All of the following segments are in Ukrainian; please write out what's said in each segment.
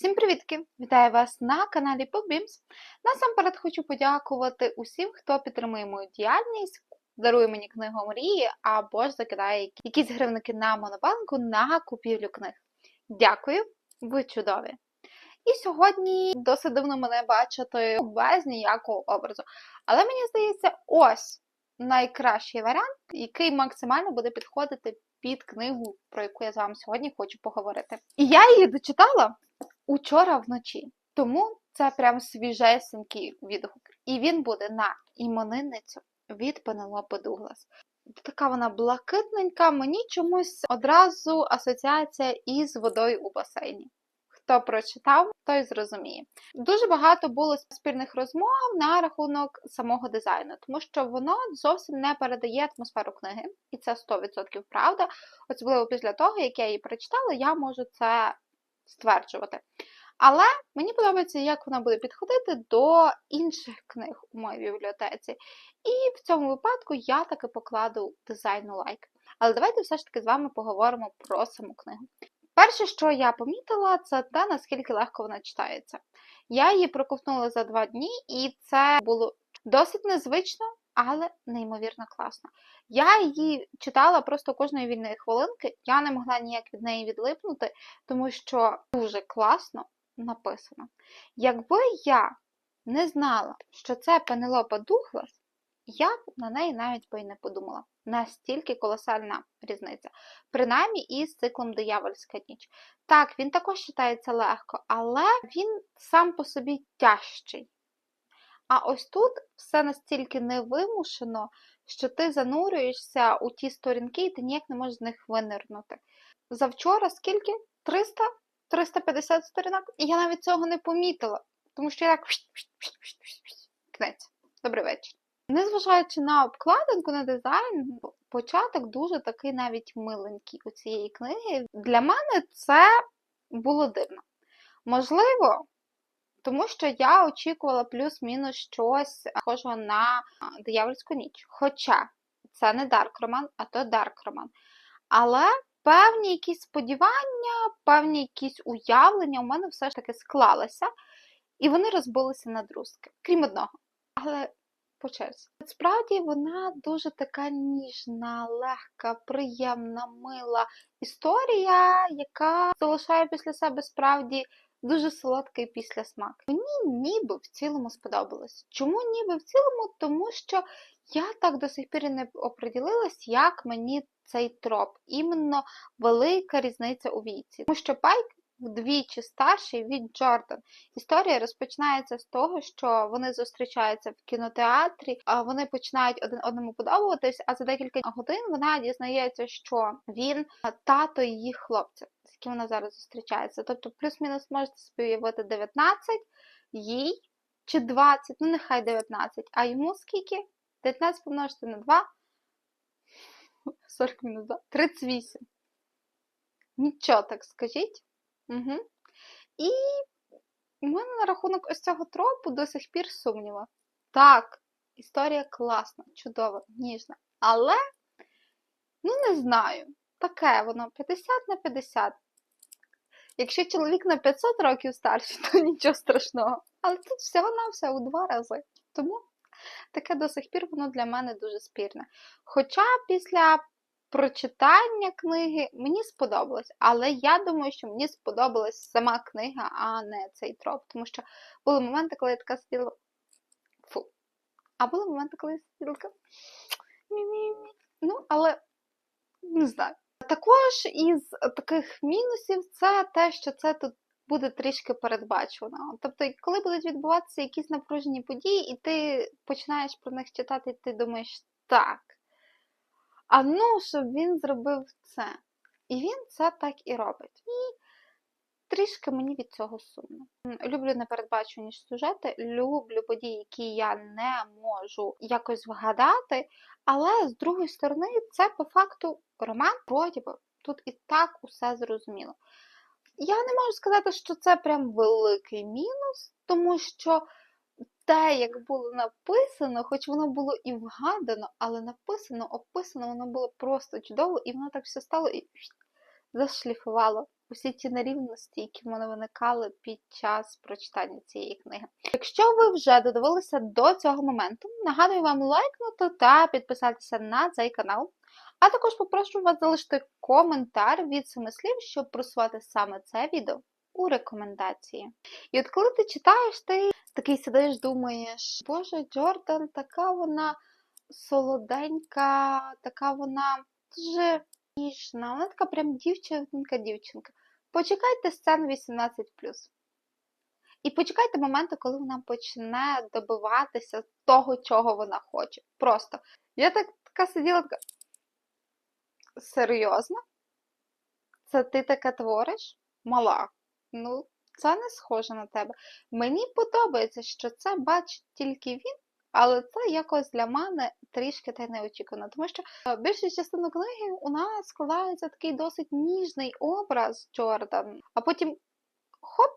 Всім привітки! Вітаю вас на каналі PopBeams. Насамперед хочу подякувати усім, хто підтримує мою діяльність, дарує мені книгу мрії або ж закидає якісь гривники на монобанку на купівлю книг. Дякую, ви чудові! І сьогодні досить дивно мене бачити без ніякого образу. Але мені здається, ось найкращий варіант, який максимально буде підходити під книгу, про яку я з вами сьогодні хочу поговорити. І я її дочитала учора вночі. Тому це прям свіжесенький відгук. І він буде на іменинницю від Пенелопи Дуглас. Така вона блакитненька, мені чомусь одразу асоціація із водою у басейні. Хто прочитав, той зрозуміє. Дуже багато було спільних розмов на рахунок самого дизайну, тому що воно зовсім не передає атмосферу книги, і це 100% правда. Особливо після того, як я її прочитала, я можу це стверджувати. Але мені подобається, як вона буде підходити до інших книг у моїй бібліотеці. І в цьому випадку я таки покладу дизайну лайк. Але давайте все ж таки з вами поговоримо про саму книгу. Перше, що я помітила, це те, наскільки легко вона читається. Я її проковтнула за два дні, і це було досить незвично, але неймовірно класно. Я її читала просто кожної вільної хвилинки, я не могла ніяк від неї відлипнути, тому що дуже класно написано. Якби я не знала, що це Пенелопа Дуглас, я б на неї навіть би й не подумала. Настільки колосальна різниця. Принаймні із циклом Диявольська ніч. Так, він також читається легко, але він сам по собі тяжчий. А ось тут все настільки невимушено, що ти занурюєшся у ті сторінки, і ти ніяк не можеш з них винирнути. Завчора скільки? 300? 350 сторінок? І я навіть цього не помітила, тому що я так кнець. Добрий вечір. Незважаючи на обкладинку, на дизайн, початок дуже такий навіть миленький у цієї книги. Для мене це було дивно. Можливо, тому що я очікувала плюс-мінус щось схожого на диявольську ніч. Хоча це не Дарк Роман, а то Дарк Роман. Але певні якісь сподівання, певні якісь уявлення у мене все ж таки склалися, і вони розбилися на друзки, крім одного. Але по черзі. Насправді вона дуже така ніжна, легка, приємна, мила історія, яка залишає після себе справді дуже солодкий післясмак. Мені ніби в цілому сподобалось. Чому ніби в цілому? Тому що я так до сих пір не оприділилась, як мені цей троп. Іменно велика різниця у віці. Тому що Пайк вдвічі старший від Джордан. Історія розпочинається з того, що вони зустрічаються в кінотеатрі, а вони починають один одному подобатись, а за декілька годин вона дізнається, що він тато її хлопця, з яким вона зараз зустрічається. Тобто, плюс-мінус можете собі уявити 19, їй чи 20, ну нехай 19, а йому скільки? 19 помножити на 2. 40 мінус 2. 38. Нічого так скажіть. Угу. І в мене на рахунок ось цього тропу до сих пір сумніва. Так, історія класна, чудова, ніжна. Але, ну не знаю, таке воно 50 на 50. Якщо чоловік на 500 років старший, то нічого страшного. Але тут всього на все у два рази. Тому таке до сих пір воно для мене дуже спірне. Хоча після прочитання книги мені сподобалось, але я думаю, що мені сподобалась сама книга, а не цей троп. Тому що були моменти, коли я така сиділа. Фу. А були моменти, коли я сиділа така. Ну, але не знаю. Також із таких мінусів це те, що це тут буде трішки передбачено. Тобто, коли будуть відбуватися якісь напружені події, і ти починаєш про них читати, і ти думаєш, так. А ну, щоб він зробив це. І він це так і робить. І трішки мені від цього сумно. Люблю непередбачені сюжети, люблю події, які я не можу якось вгадати. Але з другої сторони, це по факту роман вроді би. Тут і так усе зрозуміло. Я не можу сказати, що це прям великий мінус, тому що те, як було написано, хоч воно було і вгадано, але написано, описано, воно було просто чудово, і воно так все стало і зашліфувало усі ті нерівності, які в мене виникали під час прочитання цієї книги. Якщо ви вже додивилися до цього моменту, нагадую вам лайкнути та підписатися на цей канал. А також попрошу вас залишити коментар від семи слів, щоб просувати саме це відео у рекомендації. І от коли ти читаєш, ти такий сидиш, думаєш, Боже, Джордан, така вона солоденька, така вона дуже ніжна, вона така прям дівчинка-дівчинка. Почекайте сцену 18. І почекайте моменту, коли вона почне добиватися того, чого вона хоче. Просто. Я так така сиділа така. Серйозно? Це ти таке твориш? Мала. Ну, це не схоже на тебе. Мені подобається, що це бачить тільки він, але це якось для мене трішки та й неочікувано. Тому що е, більшу частину книги у нас складається такий досить ніжний образ Джордан, а потім хоп,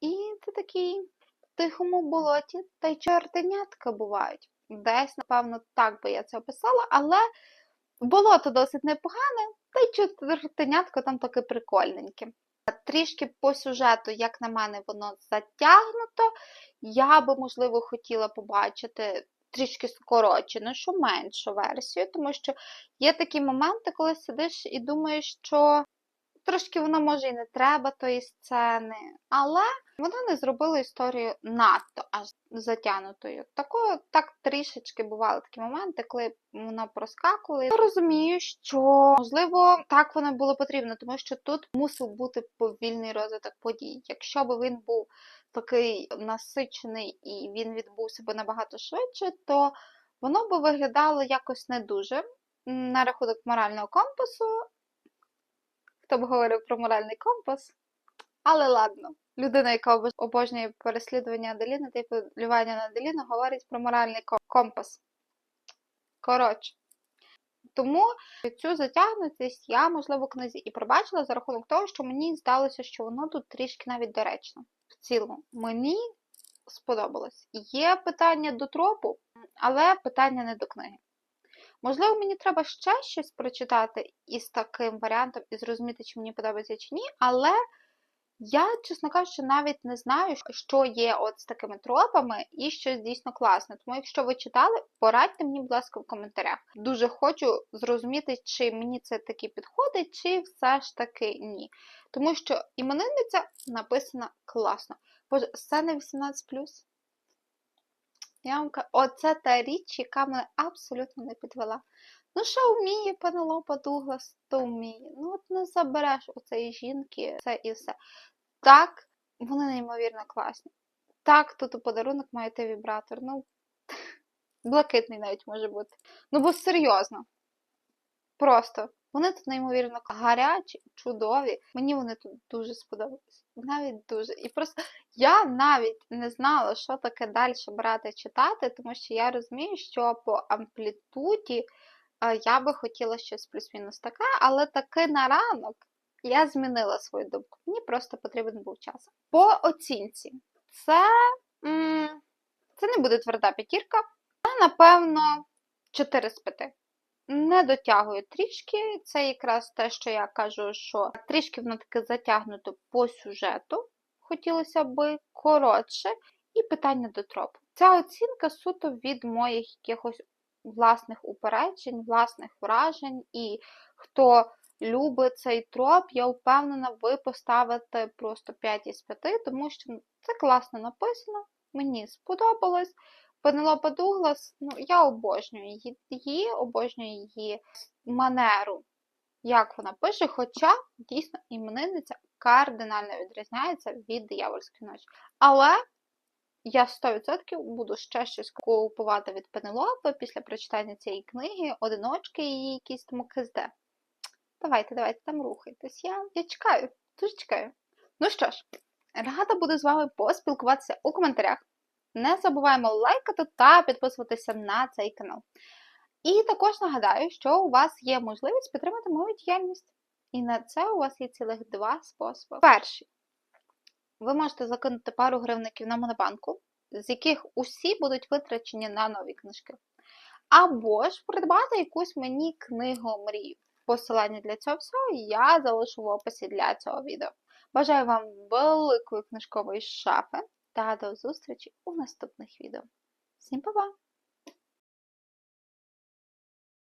і ти такий в тихому болоті, та й чортенятка бувають. Десь, напевно, так би я це описала, але болото досить непогане, та й чортенятко там таке прикольненьке. Трішки по сюжету, як на мене, воно затягнуто. Я би, можливо, хотіла побачити трішки скорочену, що меншу версію, тому що є такі моменти, коли сидиш і думаєш, що трошки воно може і не треба тої сцени, але вони не зробили історію надто аж затягнутою. Такою так трішечки бували такі моменти, коли воно проскакувало. Я розумію, що можливо так воно було потрібно, тому що тут мусив бути повільний розвиток подій. Якщо б він був такий насичений і він відбувся би набагато швидше, то воно б виглядало якось не дуже. На рахунок морального компасу, хто б говорив про моральний компас, але ладно. Людина, яка обожнює переслідування Аделіни та полювання на Аделіну, говорить про моральний компас. Коротше. Тому цю затягнутість я, можливо, книзі і пробачила за рахунок того, що мені здалося, що воно тут трішки навіть доречно. В цілому, мені сподобалось. Є питання до тропу, але питання не до книги. Можливо, мені треба ще щось прочитати із таким варіантом і зрозуміти, чи мені подобається чи ні, але я, чесно кажучи, навіть не знаю, що є от з такими тропами і щось дійсно класне. Тому, якщо ви читали, порадьте мені, будь ласка, в коментарях. Дуже хочу зрозуміти, чи мені це таки підходить, чи все ж таки ні. Тому що іменинниця написана класно. Боже, сцена 18. Я вам кажу, оце та річ, яка мене абсолютно не підвела. Ну, що вміє Пенелопа Дуглас, то вміє. Ну, от не забереш у цієї жінки це і все. Так, вони неймовірно класні. Так, тут у подарунок маєте вібратор. Ну, блакитний навіть може бути. Ну, бо серйозно. Просто. Вони тут неймовірно гарячі, чудові. Мені вони тут дуже сподобались. Навіть дуже. І просто я навіть не знала, що таке далі брати читати, тому що я розумію, що по амплітуді я би хотіла щось плюс-мінус таке, але таки на ранок я змінила свою думку. Мені просто потрібен був час. По оцінці, це, це не буде тверда п'ятірка, це, напевно, 4 з 5. Не дотягую трішки. Це якраз те, що я кажу, що трішки воно таке затягнуто по сюжету. Хотілося би коротше, і питання до тропу. Ця оцінка суто від моїх якихось власних упереджень, власних вражень, і хто любить цей троп, я впевнена, ви поставите просто 5 із 5, тому що це класно написано, мені сподобалось. Пенелопа Дуглас, ну, я обожнюю її, її, обожнюю її манеру, як вона пише, хоча дійсно іменинниця кардинально відрізняється від диявольської ночі. Але я 100% буду ще щось купувати від Пенелопи після прочитання цієї книги, одиночки і якісь тому КСД. Давайте, давайте там рухайтесь. Я, я чекаю, дуже чекаю. Ну що ж, рада буду з вами поспілкуватися у коментарях. Не забуваємо лайкати та підписуватися на цей канал. І також нагадаю, що у вас є можливість підтримати мою діяльність. І на це у вас є цілих два способи. Перший. Ви можете закинути пару гривників на монобанку, з яких усі будуть витрачені на нові книжки. Або ж придбати якусь мені книгу мрію. посилання для цього всього я залишу в описі для цього відео. Бажаю вам великої книжкової шафи та до зустрічі у наступних відео. Всім па-па!